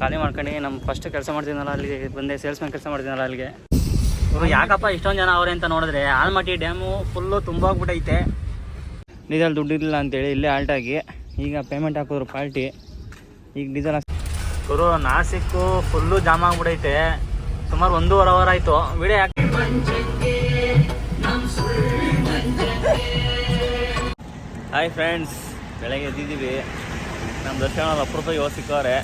ಖಾಲಿ ಮಾಡ್ಕೊಂಡು ನಮ್ಮ ಫಸ್ಟ್ ಕೆಲಸ ಮಾಡ್ತೀನಲ್ಲ ಅಲ್ಲಿಗೆ, ಬಂದೆ ಸೇಲ್ಸ್ಮ್ಯಾನ್ ಕೆಲಸ ಮಾಡ್ತೀನಲ್ಲ ಅಲ್ಲಿಗೆ. ಇವರು ಯಾಕಪ್ಪ ಇಷ್ಟೊಂದು ಜನ ಅವ್ರೆ ಅಂತ ನೋಡಿದ್ರೆ ಆಲ್ಮಟ್ಟಿ ಡ್ಯಾಮು ಫುಲ್ಲು ತುಂಬೋಗ್ಬಿಟ್ಟೈತೆ ಡೀಸೆಲ್ ದುಡ್ಡಿರಲಿಲ್ಲ ಅಂತೇಳಿ ಇಲ್ಲೇ ಆಲ್ಟಾಗಿ ಈಗ ಪೇಮೆಂಟ್ ಹಾಕಿದ್ರು ಪಾಲ್ಟಿ ಈಗ ಡೀಸೆಲ್ ಗುರು, ನಾಸಿಕ್ಕು ಫುಲ್ಲು ಜಾಮ್ ಆಗ್ಬಿಟ್ಟೈತೆ. ಸುಮಾರು ಒಂದೂವರೆ ಅವರ್ ಆಯಿತು. ವಿಡಿಯೋ ಯಾಕೆ ಹಾಯ್ ಫ್ರೆಂಡ್ಸ್ ಬೆಳಗ್ಗೆ ಎದ್ದಿದ್ದೀವಿ. ನಮ್ಮ ದರ್ಶನ ಅಪರೂಪ ಯೋಚಿಕವ್ರೆ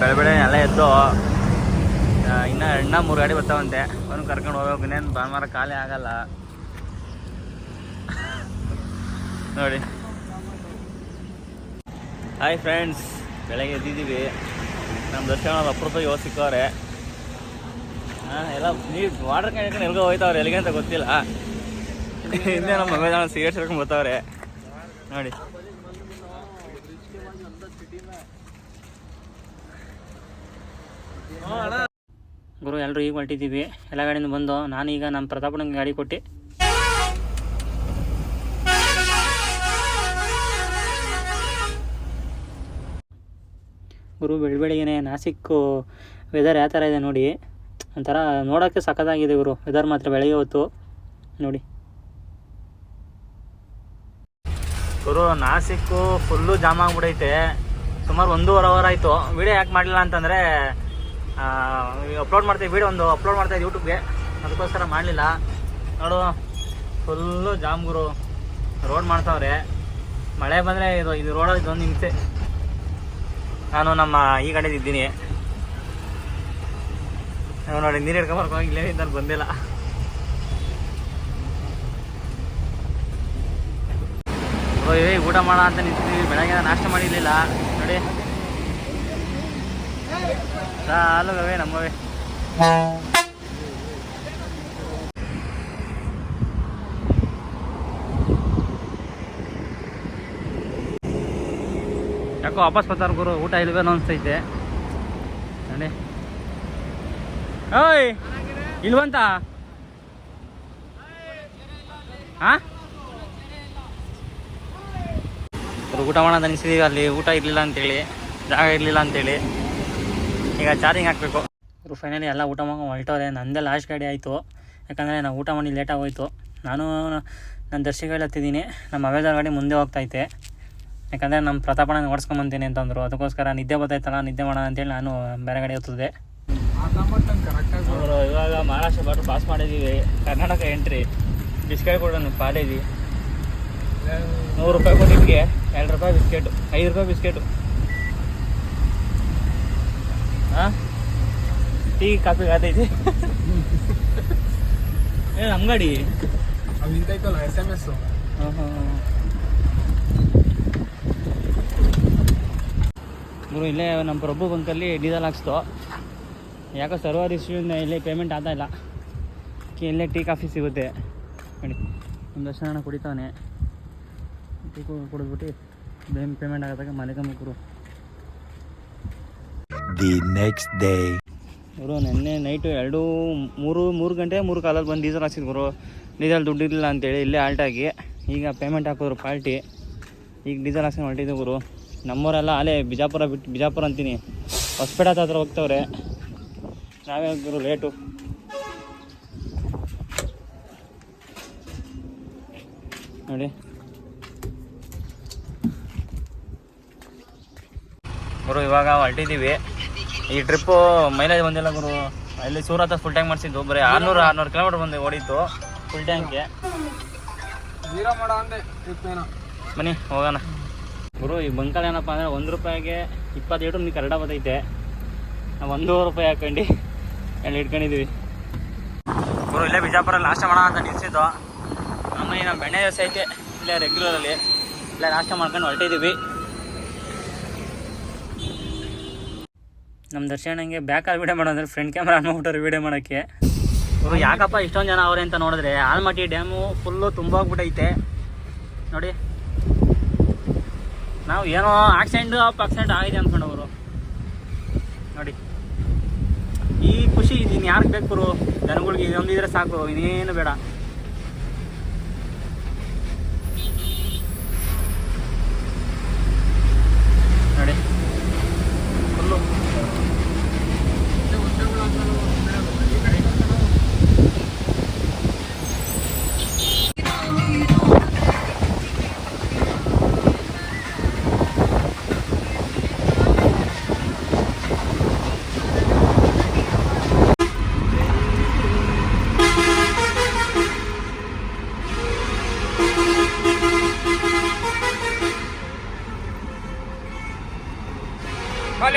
ಬೆಳೆ ಬೆಳೆ ಎಲ್ಲ ಎದ್ದು ಇನ್ನ ಎಣ್ಣ ಮೂರು ಗಾಡಿ ಬರ್ತಾವಂತೆ. ಅವನು ಕರ್ಕೊಂಡು ಹೋಗ್ಬೇಕು, ಇನ್ನೇನು ಭಾನುವಾರ ಖಾಲಿ ಆಗಲ್ಲ. ನೋಡಿ. ಹಾಯ್ ಫ್ರೆಂಡ್ಸ್ ಬೆಳಗ್ಗೆ ಎದ್ದಿದ್ದೀವಿ. ನಮ್ಮ ದರ್ಶನ ಅಪರೂಪ ಯುವ ಸಿಕ್ಕವ್ರೆ ಹಾಂ, ಎಲ್ಲ ನೀರು ವಾಟರ್ ಕ್ಯಾನ್ ಎಲ್ಗೋ ಹೋಯ್ತವ್ರೆ, ಎಲ್ಲಿಗೆ ಅಂತ ಗೊತ್ತಿಲ್ಲ. ಹಿಂದೆ ನಮ್ಮ ಮಗ ಸಿಗರೇಟ್ ಹಿಡ್ಕೊಂಡು ಬರ್ತಾವ್ರೆ. ನೋಡಿ. ಗುರು ಎಲ್ಲರೂ ಈಗ ಹೊರಟಿದ್ದೀವಿ. ಎಲ್ಲ ಗಾಡಿಯಿಂದ ಬಂದು, ನಾನು ಈಗ ನಮ್ಮ ಪ್ರತಾಪಣ್ಣಂಗೆ ಗಾಡಿ ಕೊಟ್ಟು ಗುರು ಬೆಳಬೆಳಿಗ್ಗೆ ನಾಸಿಕ್ಕು ವೆದರ್ ಯಾವ ಥರ ಇದೆ ನೋಡಿ. ಒಂಥರ ನೋಡೋಕ್ಕೆ ಸಖತ್ತಾಗಿದೆ ಗುರು. ವೆದರ್ ಮಾತ್ರ ಬೆಳಗ್ಗೆ ಹೊತ್ತು. ನೋಡಿ. ಗುರು, ನಾಸಿಕ್ಕು ಫುಲ್ಲು ಜಾಮ್ ಆಗ್ಬಿಡೈತೆ. ಸುಮಾರು ಒಂದೂವರೆ ಅವರ್ ಆಯಿತು. ವೀಡಿಯೋ ಯಾಕೆ ಮಾಡಲಿಲ್ಲ ಅಂತಂದರೆ ಅಪ್ಲೋಡ್ ಮಾಡ್ತೀವಿ ವೀಡಿಯೋ ಒಂದು ಅಪ್ಲೋಡ್ ಮಾಡ್ತಾಯಿದ್ದೆ ಯೂಟ್ಯೂಬ್ಗೆ ಅದಕ್ಕೋಸ್ಕರ ಮಾಡಲಿಲ್ಲ. ನೋಡು ಫುಲ್ಲು ಜಾಮ್ ಗುರು. ರೋಡ್ ಮಾಡ್ತಾವ್ರೆ. ಮಳೆ ಬಂದರೆ ಇದು ಇದು ರೋಡಲ್ಲಿ ಇದೊಂದು ಹಿಂಸೆ. ನಾನು ನಮ್ಮ ಈ ಕಡೆ ಇದ್ದೀನಿ. ನಾವು ನೋಡಿ, ನೀರು ಹಿಡ್ಕೊಂಬರ್ಕೊ ಇಲ್ಲೇ ನಾನು ಬಂದಿಲ್ಲ. ಓಯ್ ಊಟ ಮಾಡ ಅಂತ ನಿಂತಿದ್ದೀವಿ. ಬೆಳಗ್ಗೆ ನಾಷ್ಟ ಮಾಡಿರಲಿಲ್ಲ. ನೋಡಿ. ಸಾಲುಗವೆ ನಮ್ಮವೇ. ಯಾಕೋ ವಾಪಸ್ ಬರ್ತಾರೆ ಗುರು, ಊಟ ಇಲ್ವೇನೋ ಅನಿಸ್ತೈತೆ ನೋಡಿ. ಓಯ್, ಇಲ್ವಂತ? ಹಾಂ ಊಟ ಮಾಡೋದು ಅನಿಸಿದೀವಿ, ಅಲ್ಲಿ ಊಟ ಇರಲಿಲ್ಲ ಅಂತೇಳಿ, ಜಾಗ ಇರಲಿಲ್ಲ ಅಂತೇಳಿ. ಈಗ ಚಾರ್ಜಿಂಗ್ ಹಾಕಬೇಕು. ಇವರು ಫೈನಲಿ ಎಲ್ಲ ಊಟ ಮಾಡ್ಕೊಂಡು ಹೊರಟವ್ರೆ, ನಂದೇ ಲಾಸ್ಟ್ ಗಾಡಿ ಆಯಿತು. ಯಾಕಂದರೆ ನಾವು ಊಟ ಮಾಡಿ ಲೇಟಾಗಿ ಹೋಯ್ತು ನಾನು ನನ್ನ ದರ್ಶಿಗಳು ಹತ್ತಿದ್ದೀನಿ. ನಮ್ಮ ಅವೇದಾರ್ ಗಾಡಿ ಮುಂದೆ ಹೋಗ್ತೈತೆ ಯಾಕಂದರೆ ನಮ್ಮ ಪ್ರತಾಪಣ್ಣ ಓಡಿಸ್ಕೊಂಬಂತೀನಿ ಅಂತಂದರು. ಅದಕ್ಕೋಸ್ಕರ ನಿದ್ದೆ ಬರ್ತೈತಲ್ಲ ನಿದ್ದೆ ಮಾಡೋಣ ಅಂತೇಳಿ ನಾನು ಬೇರೆ ಕಡೆ ಹೋಗ್ತದೆ ಇವಾಗ ಮಹಾರಾಷ್ಟ್ರ ಬಾರ್ಡ್ರ್ ಪಾಸ್ ಮಾಡಿದ್ದೀವಿ ಕರ್ನಾಟಕ ಎಂಟ್ರಿ ಬಿಸ್ಕೆಟ್ ಕೂಡ ಪಾಡಿದ್ವಿ ನೂರು ರೂಪಾಯಿ ಕೊಟ್ಟಿದ್ಗೆ ಎರಡು ರೂಪಾಯಿ ಬಿಸ್ಕೆಟು ಐದು ರೂಪಾಯಿ ಬಿಸ್ಕೆಟು ಹಾಂ ಟೀ ಕಾಫಿ ಆತೈತಿ ಏ ಅಂಗಡಿ. ಗಾಡಿ ಅವ್ ನಿಂತೈತಲ್ಲ ಎಸ್ ಎಂ ಎಸ್ ಹಾಂ ಹಾಂ ಗುರು ಇಲ್ಲೇ ನಮ್ಮ ಪ್ರಭು ಬಂಕಲ್ಲಿ ಡೀಸೆಲ್ ಹಾಕ್ಸ್ತು ಯಾಕೋ ಸರ್ವರ್ ಇಶ್ಯೂಯಿಂದ ಇಲ್ಲಿ ಪೇಮೆಂಟ್ ಆಗ್ತಾ ಇಲ್ಲ. ಇಲ್ಲೇ ಟೀ ಕಾಫಿ ಸಿಗುತ್ತೆ. ನೋಡಿ ನಮ್ಮ ದರ್ಶನ ಕುಡಿತಾವನೆ. ಟೀ ಕುಡಿದ್ಬಿಟ್ಟು ಬೇಮ್ ಪೇಮೆಂಟ್ ಆಗದಾಗ ಮನೆಗೆ ಗುರು. ದಿ ನೆಕ್ಸ್ಟ್ ಡೇ ಗುರು ನಿನ್ನೆ ನೈಟು ಎರಡು ಮೂರು ಮೂರು ಗಂಟೆ ಮೂರು ಕಾಲಲ್ಲಿ ಬಂದು ಡೀಸೆಲ್ ಹಾಕ್ಸಿದ್ ಗುರು. ಡೀಸೆಲ್ ದುಡ್ಡು ಇರಲಿಲ್ಲ ಅಂತೇಳಿ ಇಲ್ಲೇ ಆಲ್ಟಾಗಿ ಈಗ ಪೇಮೆಂಟ್ ಹಾಕಿದ್ರು ಪಾಲ್ಟಿ ಈಗ ಡೀಸೆಲ್ ಹಾಕ್ಸ್ಕೊಂಡು ಹೊರಟಿದ್ದು ಗುರು. ನಮ್ಮವರೆಲ್ಲ ಅಲ್ಲೇ ಬಿಜಾಪುರ ಬಿಟ್ಟು ಬಿಜಾಪುರ ಅಂತೀನಿ. ಹೊಸ್ಪೇಟೆ ಹತ್ರ ಹೋಗ್ತವ್ರೆ. ನಾವೇ ಗುರು ಲೇಟು ನೋಡಿ. ಗುರು ಇವಾಗ ಹೊರಟಿದ್ದೀವಿ. ಈ ಟ್ರಿಪ್ಪು ಮೈಲೇಜ್ ಬಂದಿಲ್ಲ ಗುರು. ಅಲ್ಲಿ ಸೂರತ್ ಫುಲ್ ಟ್ಯಾಂಕ್ ಮಾಡಿಸಿದ್ದು. ಬರೀ ಆರ್ನೂರು ಆರ್ನೂರು ಕಿಲೋಮೀಟರ್ ಬಂದು ಓಡಿತ್ತು. ಫುಲ್ ಟ್ಯಾಂಕ್ಗೆ ಬನ್ನಿ ಹೋಗೋಣ. ಗುರು, ಈ ಬಂಕಲ್ ಏನಪ್ಪ ಅಂದರೆ ಒಂದು ರೂಪಾಯಿಗೆ ಇಪ್ಪತ್ತು ಲೀಟ್ರ್ ನೀವು ಕರೆಕ್ಟಾಗಿ ಬದೈತೆ ನಾವು ಒಂದೂವರೆ ರೂಪಾಯಿ ಹಾಕೊಂಡು ಎಲ್ಲ ಇಟ್ಕೊಂಡಿದ್ದೀವಿ ಗುರು, ಇಲ್ಲೇ ಬಿಜಾಪುರ ನಾಷ್ಟ ಮಾಡೋಣ ಅಂತ ನಿಲ್ಸಿದ್ದು. ಈ ನಮ್ಮ ಬೆಣ್ಣೆ ದೋಸೆ ಐತೆ, ಇಲ್ಲೇ ರೆಗ್ಯುಲರಲ್ಲಿ ಇಲ್ಲೇ ನಾಷ್ಟ ಮಾಡ್ಕೊಂಡು ಹೊರಟಿದ್ದೀವಿ ನಮ್ಮ ದರ್ಶನಂಗೆ ಬ್ಯಾಕಲ್ಲಿ ವೀಡಿಯೋ ಮಾಡೋದ್ರೆ ಫ್ರಂಟ್ ಕ್ಯಾಮ್ರಾ ಮಾಡ್ಬಿಟ್ಟಾರೆ ವೀಡಿಯೋ ಮಾಡೋಕ್ಕೆ. ಗುರು, ಯಾಕಪ್ಪ ಇಷ್ಟೊಂದು ಜನ ಅವ್ರೆ ಅಂತ ನೋಡಿದ್ರೆ, ಆಲ್ಮಟ್ಟಿ ಡ್ಯಾಮು ಫುಲ್ಲು ತುಂಬೋಗ್ಬಿಟ್ಟೈತೆ. ನೋಡಿ. ನಾವು ಏನೋ ಆಕ್ಸಿಡೆಂಟ್ ಆಕ್ಸಿಡೆಂಟ್ ಆಗಿದೆ ಅಂದ್ಕೊಂಡವರು ನೋಡಿ. ಈ ಖುಷಿ ಇನ್ನು ಯಾರಿಗೆ ಬೇಕು ದನಗಳಿಗೆ ಜನಗಳಿಗೆ ಇದೊಂದಿದ್ರೆ ಸಾಕು, ಇನ್ನೇನು ಬೇಡ. ನೋಡಿ. Full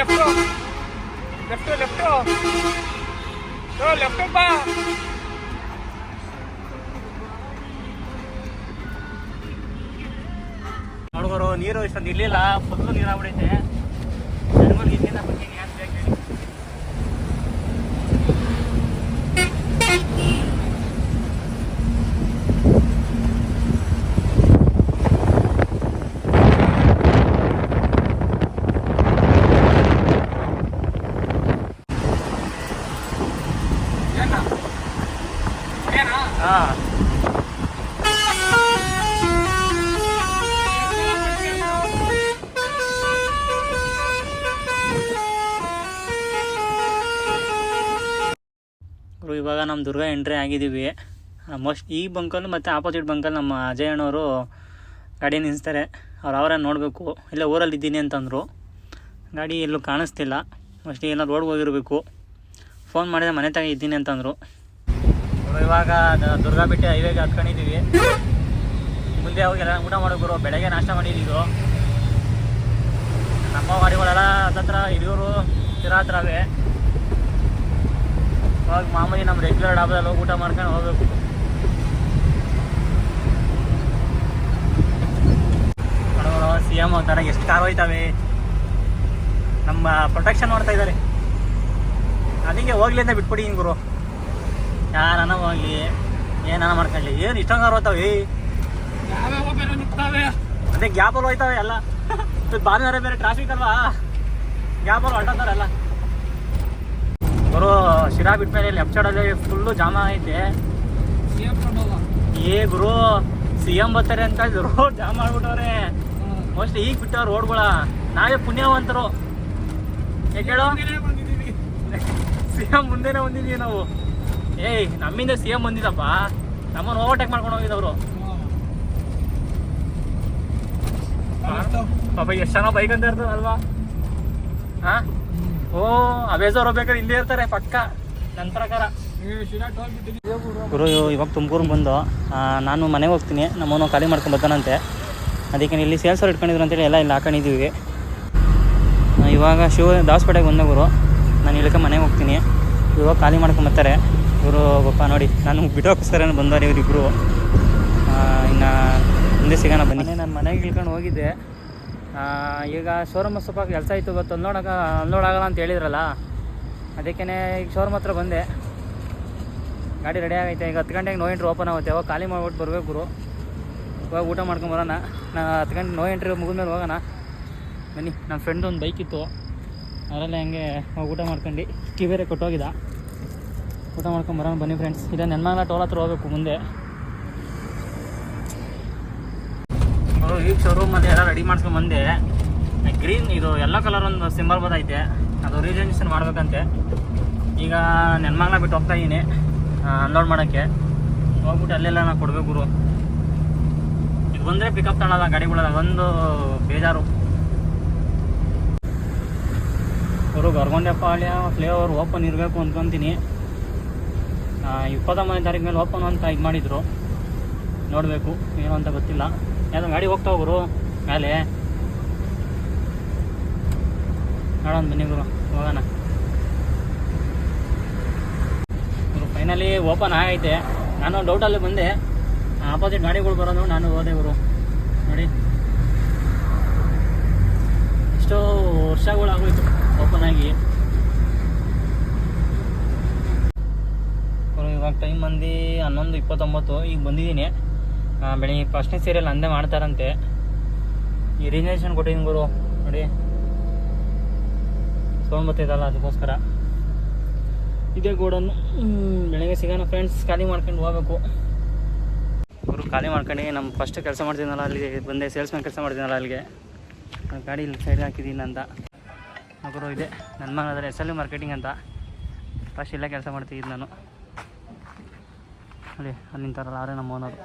left left left left ಬಾ ನೋಡ್ಗೋರು ನೀರು ಇಷ್ಟೊಂದು ಇರ್ಲಿಲ್ಲ ಫುಲ್ಲು ನೀರಾಗ್ಬಿಡೈತೆ ಜನಗಳಿಗೆ ಇಲ್ಲಿಂದ ಬರ್ತೀನಿ ಯಾಕೆ ಬೇಕು ಹೇಳಿ ಏನ ಏನಾ ಹಾಂ ಗುರು ಇವಾಗ ನಮ್ಮ ದುರ್ಗ ಎಂಟ್ರಿ ಆಗಿದ್ದೀವಿ. ಮೋಸ್ಟ್ ಈ ಬಂಕಲ್ಲಿ ಮತ್ತು ಆಪೋಸಿಟ್ ಬಂಕಲ್ಲಿ ನಮ್ಮ ಅಜಯ್ ಅಣ್ಣವರು ಗಾಡಿ ನಿಲ್ಲಿಸ್ತಾರೆ ಅವ್ರು ಅವರೇ ನೋಡಬೇಕು. ಇಲ್ಲ ಊರಲ್ಲಿ ಇದ್ದೀನಿ ಅಂತಂದರು. ಗಾಡಿ ಎಲ್ಲೂ ಕಾಣಿಸ್ತಿಲ್ಲ. ಮೋಸ್ಟ್ಲಿ ಏನೋ ರೋಡ್ಗೆ ಹೋಗಿರಬೇಕು. ಫೋನ್ ಮಾಡಿದ್ರೆ ಮನೆ ತಗ ಇದ್ದೀನಿ ಅಂತಂದರು. ಇವಾಗ, ದ- ದುರ್ಗಾ ಬಿಟ್ಟು ಹೈವೇಗೆ ಹತ್ಕೊಂಡಿದ್ದೀವಿ ಮುಂದೆ ಹೋಗಿಲ್ಲ ಊಟ ಮಾಡೋರು ಬೆಳಗ್ಗೆ ನಾಷ್ಟ ಮಾಡಿದ್ದು ನಮ್ಮ ಗಾಡಿಗಳೆಲ್ಲ ಹತ್ತತ್ರ ಹಿರಿಯೂರು ತಿರಾ ಹತ್ರವೇ ಇವಾಗ ಮಾಮೂಲಿ ನಮ್ಮ ರೆಗ್ಯುಲರ್ ಡಾಬಾದಲ್ಲಿ ಹೋಗಿ ಊಟ ಮಾಡ್ಕೊಂಡು ಹೋಗ್ಬೇಕು. ಸಿ ಎಂ ಥರ ಎಷ್ಟು ಕಾರ್ ಹೋಯ್ತವೆ. ನಮ್ಮ ಪ್ರೊಟೆಕ್ಷನ್ ಮಾಡ್ತಾ ಇದ್ದಾರೆ. ಅದಕ್ಕೆ ಹೋಗ್ಲಿಂದ ಬಿಟ್ಬಿಡಿ ಗುರು. ಯಾರನ್ನ ಹೋಗ್ಲಿ ಏನಾನ ಮಾಡ್ಕೊಳ್ಳಿ ಏನು ಇಷ್ಟೊಂದು ಕಾರ್ ಹೋಗ್ತಾವೆ ಅದೇ ಗ್ಯಾಪಲ್ಲಿ ಹೋಯ್ತಾವೆ ಎಲ್ಲ. ಬಾನುವಾರ ಭಾನುವಾರ ಬೇರೆ ಟ್ರಾಫಿಕ್ ಅಲ್ವಾ? ಗ್ಯಾಪಲ್ಲಿ ಹೊರಟಾರೆ ಎಲ್ಲ. ಗುರು ಶಿರಾ ಬಿಟ್ಮೇಲೆ ಲೆಫ್ಟ್ ಸೈಡಲ್ಲಿ ಫುಲ್ಲು ಜಾಮ ಐತೆ. ಏ ಗುರು ಸಿ ಎಂ ಬರ್ತಾರೆ ಅಂತ ರೋಡ್ ಜಾಮ್ ಮಾಡ್ಬಿಟ್ಟವ್ರೆ. ಮೋಸ್ಟ್ಲಿ ಈಗ ಬಿಟ್ಟವ್ರು ರೋಡ್ಗಳ. ನಾವೇ ಪುಣ್ಯವಂತರು. ಹೇಳೋ ಸಿ ಎಂ ಮುಂದೆನೆ ಬಂದಿದ್ದೀವಿ ನಾವು. ಏಯ್ ನಮ್ಮಿಂದ ಸಿ ಎಂ ಬಂದಿದ್ದಪ್ಪ ನಮ್ಮನ್ನು ಓವರ್ಟೇಕ್ ಮಾಡ್ಕೊಂಡು ಹೋಗಿದ್ದವರು. ಪಾಪ ಎಷ್ಟು ಜನ ಬೈಕ್ ಅಂತ ಇರ್ತದಲ್ವಾ ಹಾ? ಓ ಅವೇಜೋರ್ ಹೋಗ್ಬೇಕಾದ್ರೆ ಇಲ್ಲೇ ಇರ್ತಾರೆ ಪಕ್ಕ. ನನ್ನ ಪ್ರಕಾರ. ಗುರು ಇವಾಗ ತುಮಕೂರು ಬಂದು ನಾನು ಮನೆಗೆ ಹೋಗ್ತೀನಿ ನಮ್ಮನ್ನು ಖಾಲಿ ಮಾಡ್ಕೊಂಡು ಬರ್ತಾನಂತೆ. ಅದಕ್ಕೆ ಇಲ್ಲಿ ಸೇಲ್ಸ್ ಅವ್ರು ಇಟ್ಕೊಂಡಿದ್ರು ಅಂತೇಳಿ ಎಲ್ಲ ಇಲ್ಲಿ ಹಾಕೊಂಡಿದ್ದೀವಿ. ಇವಾಗ ಶಿವ ದಾಸ್ಪೇಟೆಗೆ ಬಂದ ಗುರು. ನಾನು ಇಲ್ಲಿಗೆ ಮನೆಗೆ ಹೋಗ್ತೀನಿ. ಇವಾಗ ಖಾಲಿ ಮಾಡ್ಕೊಂಡು ಬರ್ತಾರೆ. ಇವರು ಪಾಪ ನೋಡಿ, ನಾನು ಬಿಡೋಕ್ಕೋಸ್ಕರ ಬಂದಾರೆ ಇವರಿಬ್ಬರು ಇನ್ನು ಮುಂದೆ ಸಿಗೋಣ ಬನ್ನಿ. ನಾನು ಮನೆಗೆ ಇಳ್ಕೊಂಡು ಹೋಗಿದ್ದೆ. ಈಗ ಶೋರೂಮ್ ಸ್ವಲ್ಪ ಕೆಲಸ ಇವತ್ತು ಅನ್ಲೋಡಾಗ ಅನ್ಲೋಡ್ ಆಗಲ್ಲ ಅಂತ ಹೇಳಿದ್ರಲ್ಲ? ಅದಕ್ಕೇ ಈಗ ಶೋರೂಮ್ ಹತ್ರ ಬಂದೆ. ಗಾಡಿ ರೆಡಿ ಆಗೈತೆ, ಈಗ ಹತ್ತು ಗಂಟೆಗೆ ನೋ ಎಂಟ್ರಿ ಓಪನ್ ಆಗುತ್ತೆ. ಅವಾಗ ಖಾಲಿ ಮಾಡ್ಬಿಟ್ಟು ಬರ್ಬೇಕು ಗುರು. ಇವಾಗ ಊಟ ಮಾಡ್ಕೊಂಡು ಬರೋಣ. ನಾನು ಹತ್ತು ಗಂಟೆ ನೋ ಎಂಟ್ರಿ ಮುಗಿದ್ಮೇಲೆ ಹೋಗೋಣ. ಬನ್ನಿ ನಮ್ಮ ಫ್ರೆಂಡ್ ಒಂದು ಬೈಕ್ ಇತ್ತು. ಅದರಲ್ಲೇ ಹಂಗೆ ಹೋಗಿ ಊಟ ಮಾಡ್ಕೊಂಡು ಕಿ ಬೇರೆ ಕೊಟ್ಟೋಗಿದ್ದ. ಊಟ ಮಾಡ್ಕೊಂಡು ಬರೋಣ ಬನ್ನಿ ಫ್ರೆಂಡ್ಸ್ ಇಲ್ಲ ನೆನ್ಮಂಗ್ಲ ಟೋಲ್ ಹತ್ರ ಹೋಗ್ಬೇಕು ಮುಂದೆ. ಈಗ ಶೋರೂಮಲ್ಲಿ ಎಲ್ಲ ರೆಡಿ ಮಾಡ್ಸ್ಕೊಂಡು ಬಂದೆ. ಗ್ರೀನ್ ಇದು ಎಲ್ಲ ಕಲರ್ ಒಂದು ಸಿಂಬಲ್ ಬದೈತೆ. ಅದು ರಿಜಿಸ್ಟ್ರೇಷನ್ ಮಾಡ್ಬೇಕಂತೆ. ಈಗ ನೆನ್ಮಂಗ್ಲ ಬಿಟ್ಟು ಹೋಗ್ತಾ ಇದ್ದೀನಿ ಅನ್ಲೋಡ್ ಮಾಡೋಕ್ಕೆ. ಹೋಗ್ಬಿಟ್ಟು ಅಲ್ಲೆಲ್ಲ ನಾ ಕೊಡ್ಬೇಕು ಗುರು. ಇದು ಬಂದರೆ ಪಿಕಪ್ ತಗೊಳ್ಳಲ್ಲ ಗಾಡಿಗಳಲ್ಲ ಒಂದು ಬೇಜಾರು. ಅವರು ಫ್ಲೇ ಫ್ಲೇವರ್ ಓಪನ್ ಇರಬೇಕು ಅಂದ್ಕೊತೀನಿ ಇಪ್ಪತ್ತೊಂಬತ್ತನೇ ತಾರೀಕು ಮೇಲೆ ಓಪನ್ ಅಂತ ಇದು ಮಾಡಿದರು. ನೋಡಬೇಕು, ಏನು ಅಂತ ಗೊತ್ತಿಲ್ಲ. ಯಾವ್ದು ಗಾಡಿ ಹೋಗ್ತಾ ಹೋಗ್ರು ಮೇಲೆ. ನೋಡೋಣ ಬನ್ನಿ ಗುರು, ಹೋಗೋಣ. ಗುರು ಫೈನಲಿ ಓಪನ್ ಆಗೈತೆ. ನಾನು ಡೌಟಲ್ಲಿ ಬಂದೆ. ಆಪೋಸಿಟ್ ಗಾಡಿಗಳು ಬರೋದು ನಾನು ಹೋದೆ ಗುರು. ನೋಡಿ. ಎಷ್ಟೋ ವರ್ಷಗಳಾಗೋಯ್ತು ಓಪನ್ ಆಗಿ ಗುರು, ಇವಾಗ ಟೈಮ್ ಬಂದು ಹನ್ನೊಂದು, ಇಪ್ಪತ್ತೊಂಬತ್ತು ಈಗ ಬಂದಿದ್ದೀನಿ ಬೆಳಿಗ್ಗೆ ಫಸ್ಟ್ನೇ ಸೀರಿಯಲ್ ಅಂದೇ ಮಾಡ್ತಾರಂತೆ. ಈ ರಿಜಿನೇಷನ್ ಕೊಟ್ಟಿದ್ದೀನಿ ಗುರು, ನೋಡಿ. ಸೌಂಡ್ ಅದಕ್ಕೋಸ್ಕರ. ಇದೇ ಗೋಡನ್ನು ಬೆಳಗ್ಗೆ ಸಿಗೋಣ ಫ್ರೆಂಡ್ಸ್ ಖಾಲಿ ಮಾಡ್ಕೊಂಡು ಹೋಗ್ಬೇಕು. ಗುರು, ಖಾಲಿ ಮಾಡ್ಕೊಂಡು ನಮ್ಮ ಫಸ್ಟ್ ಕೆಲಸ ಮಾಡ್ತೀನಲ್ಲ ಅಲ್ಲಿ ಬಂದೆ ಸೇಲ್ಸ್ಮ್ಯಾನ್ ಕೆಲಸ ಮಾಡ್ತೀನಲ್ಲ ಅಲ್ಲಿಗೆ. ಗಾಡಿ ಇಲ್ಲಿ ಸೈಡ್ ಹಾಕಿದ್ದೀನಿ ಅಂತ ಗುರು, ಇದೆ. ನನ್ನ ಮಗನ ಎಸ್ ಎಲ್ ಮಾರ್ಕೆಟಿಂಗ್ ಅಂತ. ಫಸ್ಟ್ ಇಲ್ಲೇ ಕೆಲಸ ಮಾಡ್ತಿದ್ದು ನಾನು. ಅಲ್ಲಿ ಅಲ್ಲಿ ನಿಂತಾರಲ್ಲ ಅವರೇ ನಮ್ಮ ಓನರು.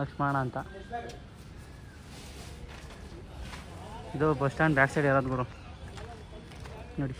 ಲಕ್ಷ್ಮಣ ಅಂತ. ಇದು ಬಸ್ ಸ್ಟ್ಯಾಂಡ್ ಬ್ಯಾಕ್ ಸೈಡ್ ಇರೋದು ಗುರು ನೋಡಿ.